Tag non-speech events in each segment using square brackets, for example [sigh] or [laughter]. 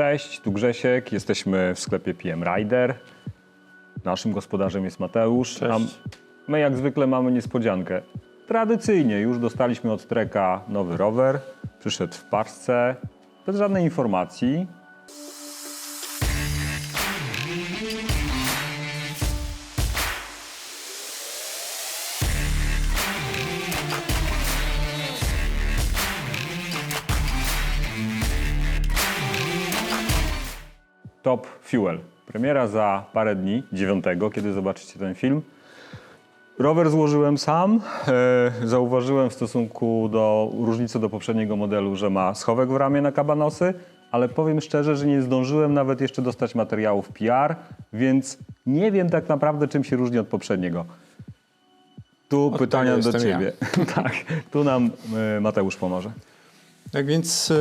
Cześć, tu Grzesiek, jesteśmy w sklepie PM Rider. Naszym gospodarzem jest Mateusz. Cześć. My jak zwykle mamy niespodziankę. Tradycyjnie już dostaliśmy od Treka nowy rower. Przyszedł w paczce, bez żadnej informacji. Top Fuel. Premiera za parę dni, 9, kiedy zobaczycie ten film. Rower złożyłem sam. E, zauważyłem w stosunku do różnicy do poprzedniego modelu, że ma schowek w ramię na kabanosy, ale powiem szczerze, że nie zdążyłem nawet jeszcze dostać materiałów PR, więc nie wiem tak naprawdę, czym się różni od poprzedniego. Tu pytania tego do jestem ja. ciebie. [laughs] tak, tu nam e, Mateusz pomoże. Tak więc e,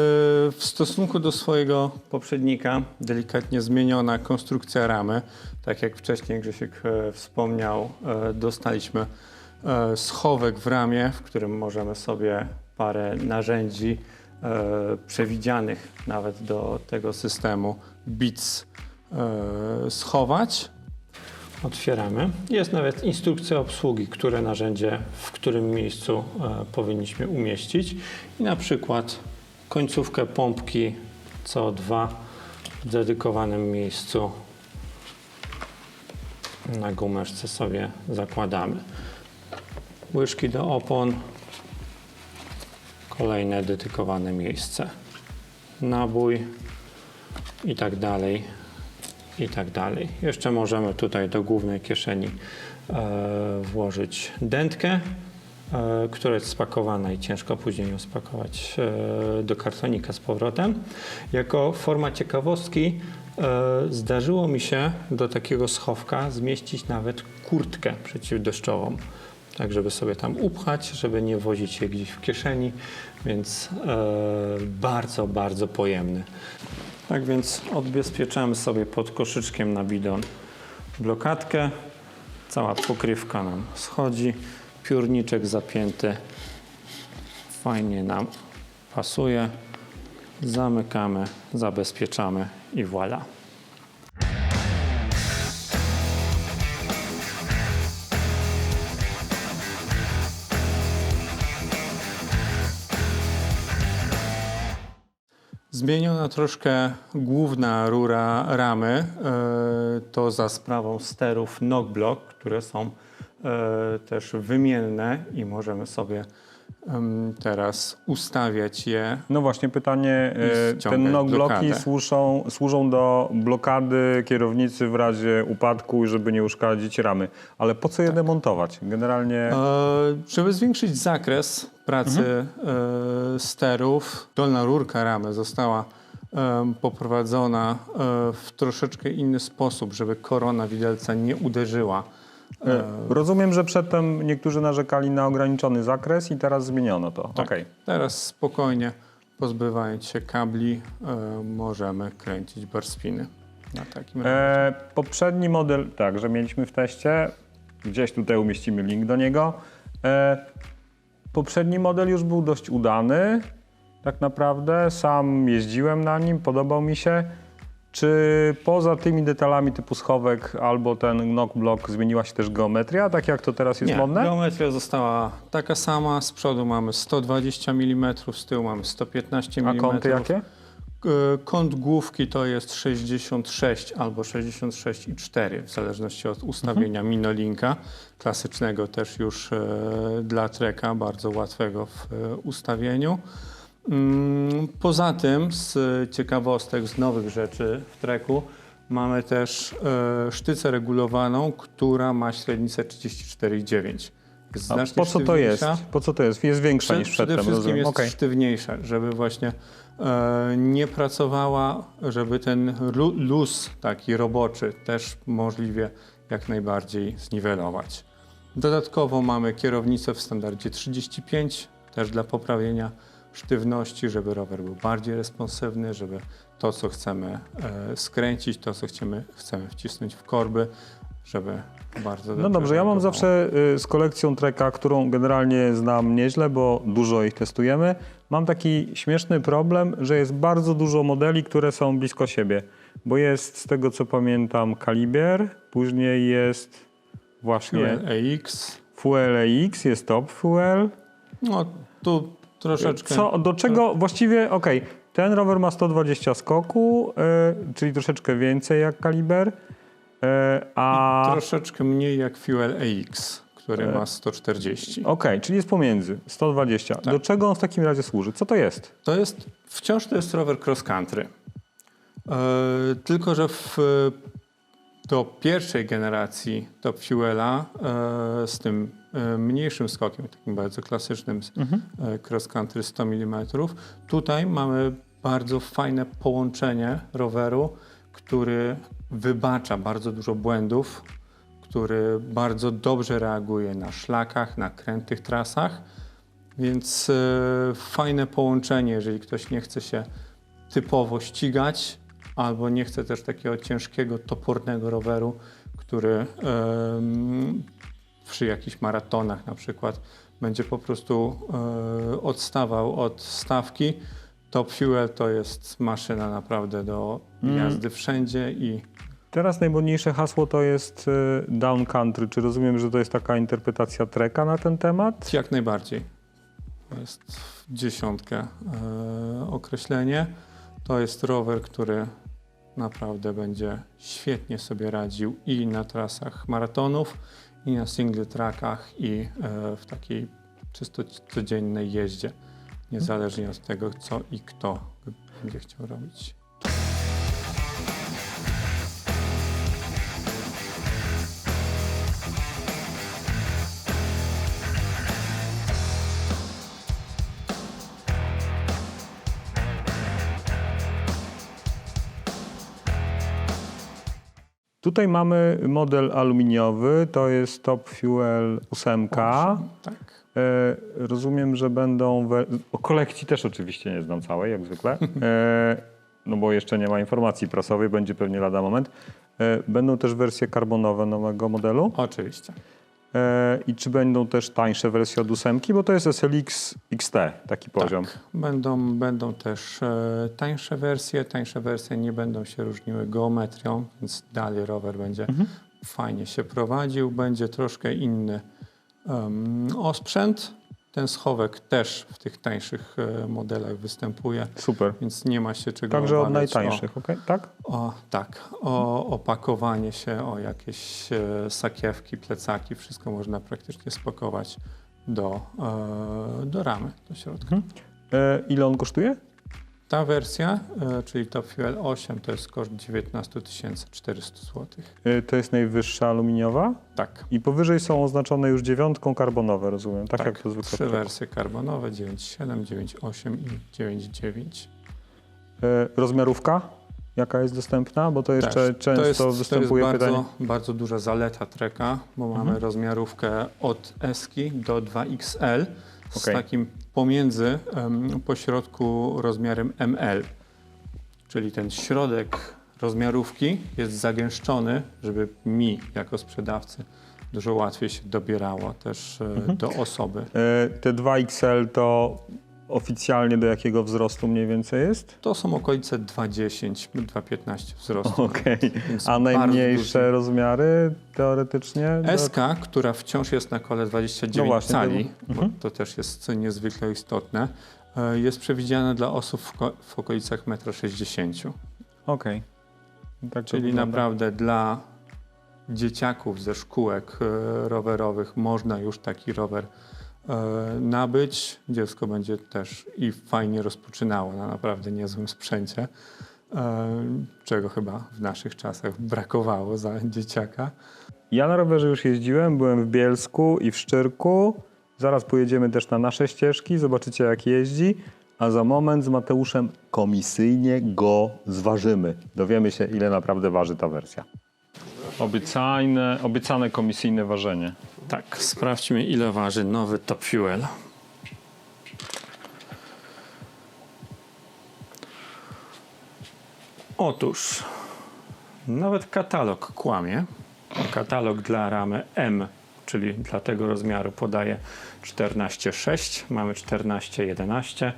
w stosunku do swojego poprzednika delikatnie zmieniona konstrukcja ramy. Tak jak wcześniej Grzesiek e, wspomniał, e, dostaliśmy schowek w ramię, w którym możemy sobie parę narzędzi przewidzianych nawet do tego systemu BITS schować. Otwieramy. Jest nawet instrukcja obsługi, które narzędzie w którym miejscu e, powinniśmy umieścić. I na przykład końcówkę pompki CO2 w dedykowanym miejscu na gumeczce sobie zakładamy. Łyżki do opon. Kolejne dedykowane miejsce. Nabój i tak dalej i tak dalej. Jeszcze możemy tutaj do głównej kieszeni e, włożyć dętkę, e, która jest spakowana i ciężko później ją spakować e, do kartonika z powrotem. Jako forma ciekawostki zdarzyło mi się do takiego schowka zmieścić nawet kurtkę przeciwdeszczową. Tak, żeby sobie tam upchać, żeby nie wozić się gdzieś w kieszeni, więc bardzo, bardzo pojemny. Tak więc odbezpieczamy sobie pod koszyczkiem na bidon blokadkę. Cała pokrywka nam schodzi. Piórniczek zapięty fajnie nam pasuje. Zamykamy, zabezpieczamy i voilà. Zmieniona troszkę główna rura ramy, e, to za sprawą sterów Knockblock, które są e, też wymienne i możemy sobie teraz ustawiać je. No właśnie pytanie, e, knockblocki blokadę. służą, służą do blokady kierownicy w razie upadku i żeby nie uszkadzić ramy. Ale po co je demontować? Generalnie E, żeby zwiększyć zakres pracy e, sterów, dolna rurka ramy została em, poprowadzona e, w troszeczkę inny sposób, żeby korona widelca nie uderzyła. E, rozumiem, że przedtem niektórzy narzekali na ograniczony zakres i teraz zmieniono to. Tak. Okej. Teraz spokojnie, pozbywając się kabli, e, możemy kręcić barspiny. Na takim E, poprzedni model, tak, że mieliśmy w teście, gdzieś tutaj umieścimy link do niego. E, poprzedni model już był dość udany, tak naprawdę. Sam jeździłem na nim, podobał mi się. Czy poza tymi detalami typu schowek albo ten knockblock zmieniła się też geometria, tak jak to teraz jest Nie, modne? geometria została taka sama. Z przodu mamy 120 mm, z tyłu mamy 115 A mm. kąty jakie? E, Kąt główki to jest 66 albo 66,4 w zależności od ustawienia minolinka. Klasycznego też już e, dla treka, bardzo łatwego w e, ustawieniu. Mm, Poza tym z ciekawostek, z nowych rzeczy w treku mamy też e, sztycę regulowaną, która ma średnicę 34,9. Jest A znacznie po co to jest? Po co to jest? Jest większa niż Przede przedtem, wszystkim rozumiem. jest Okej. sztywniejsza, żeby właśnie e, nie pracowała, żeby ten lu- luz taki roboczy też możliwie jak najbardziej zniwelować. Dodatkowo mamy kierownicę w standardzie 35, też dla poprawienia sztywności, żeby rower był bardziej responsywny, żeby to, co chcemy e, skręcić, to, co chcemy, chcemy wcisnąć w korby, żeby bardzo No dobrze, ja mam zawsze y, z kolekcją Treka, którą generalnie znam nieźle, bo dużo ich testujemy. Mam taki śmieszny problem, że jest bardzo dużo modeli, które są blisko siebie. Bo jest, z tego co pamiętam, Kaliber, później jest właśnie Fuel AX. Fuel X, jest Top Fuel. No tu troszeczkę. Co, do czego właściwie, okej, ten rower ma 120 skoku, y, czyli troszeczkę więcej jak Kaliber, y, a... Troszeczkę mniej jak Fuel AX, który E. ma 140. Okej, czyli jest pomiędzy 120. Tak. Do czego on w takim razie służy? Co to jest? To jest, wciąż to jest rower cross country. E, tylko, że w, do pierwszej generacji Top Fuela e, z tym e, mniejszym skokiem, takim bardzo klasycznym z- e, cross country 100 mm, tutaj mamy bardzo fajne połączenie roweru, który wybacza bardzo dużo błędów, który bardzo dobrze reaguje na szlakach, na krętych trasach. Więc fajne połączenie, jeżeli ktoś nie chce się typowo ścigać, albo nie chce też takiego ciężkiego, topornego roweru, który przy jakichś maratonach na przykład będzie po prostu e, odstawał od stawki. Top Fuel to jest maszyna naprawdę do Mm. jazdy wszędzie i Teraz najmodniejsze hasło to jest y, down country. Czy rozumiem, że to jest taka interpretacja Treka na ten temat? Jak najbardziej. To jest dziesiątkę e, określenie. To jest rower, który naprawdę będzie świetnie sobie radził i na trasach maratonów, i na single trackach, i e, w takiej czysto codziennej jeździe. Niezależnie od tego, co i kto będzie chciał robić. Tutaj mamy model aluminiowy, to jest Top Fuel 8. Tak. E, rozumiem, że będą. We... O kolekcji też oczywiście nie znam całej, jak zwykle. E, no bo jeszcze nie ma informacji prasowej, będzie pewnie lada moment. E, będą też wersje karbonowe nowego modelu. Oczywiście. E, I czy będą też tańsze wersje od 8, bo to jest SLX XT, taki poziom. Tak. Będą, będą też e, tańsze wersje. Tańsze wersje nie będą się różniły geometrią, więc dalej rower będzie fajnie się prowadził. Będzie troszkę inny em, osprzęt. Ten schowek też w tych tańszych e, modelach występuje, Super. więc nie ma się czego Także od najtańszych, okej? Tak? O, o, tak, o opakowanie się, o jakieś e, sakiewki, plecaki, wszystko można praktycznie spakować do, e, do ramy, do środka. E, ile on kosztuje? Ta wersja, e, czyli Top Fuel 8, to jest koszt 19 400 zł. To jest najwyższa aluminiowa Tak. i powyżej są oznaczone już dziewiątką karbonowe, rozumiem. Tak, jak to zwykle. Trzy wersje karbonowe 9.7, 9.8 i 9.9. E, rozmiarówka? Jaka jest dostępna? Bo to jeszcze Też. często to jest, występuje to jest pytanie. bardzo, bardzo duża zaleta treka, bo Mhm. mamy rozmiarówkę od eski do 2XL z takim pomiędzy, em, pośrodku rozmiarem ML. Czyli ten środek rozmiarówki jest zagęszczony, żeby mi jako sprzedawcy dużo łatwiej się dobierało też e, Mhm. do osoby. E, te 2XL to oficjalnie do jakiego wzrostu mniej więcej jest? To są okolice 2,10, 2,15 wzrostu. Okej. Więc A najmniejsze duży. rozmiary teoretycznie? SK, która wciąż jest na kole 29 No właśnie, cali, tego- bo to też jest niezwykle istotne, e, jest przewidziana dla osób w, w okolicach 1,60 m. Okej. Tak to Czyli wygląda. naprawdę dla dzieciaków ze szkółek e, rowerowych można już taki rower nabyć. Dziecko będzie też i fajnie rozpoczynało na naprawdę niezłym sprzęcie, e, czego chyba w naszych czasach brakowało za dzieciaka. Ja na rowerze już jeździłem, byłem w Bielsku i w Szczyrku. Zaraz pojedziemy też na nasze ścieżki, zobaczycie jak jeździ. A za moment z Mateuszem komisyjnie go zważymy. Dowiemy się, ile naprawdę waży ta wersja. Obiecane, obiecane komisyjne ważenie. Tak, sprawdźmy ile waży nowy Top Fuel. Otóż, nawet katalog kłamie. Katalog dla ramy M, czyli dla tego rozmiaru podaje 14,6, mamy 14,11,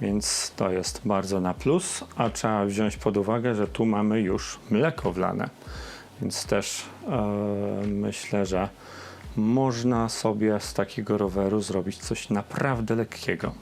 więc to jest bardzo na plus, a trzeba wziąć pod uwagę, że tu mamy już mleko wlane, więc też e, myślę, że można sobie z takiego roweru zrobić coś naprawdę lekkiego.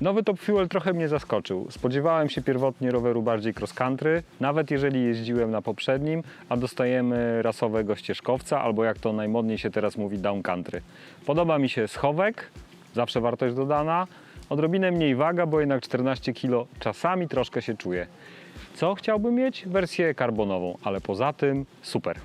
Nowy Top Fuel trochę mnie zaskoczył. Spodziewałem się pierwotnie roweru bardziej cross country, nawet jeżeli jeździłem na poprzednim, a dostajemy rasowego ścieżkowca, albo jak to najmodniej się teraz mówi, down country. Podoba mi się schowek, zawsze wartość dodana, odrobinę mniej waga, bo jednak 14 kg czasami troszkę się czuję. Co chciałbym mieć? Wersję karbonową, ale poza tym super.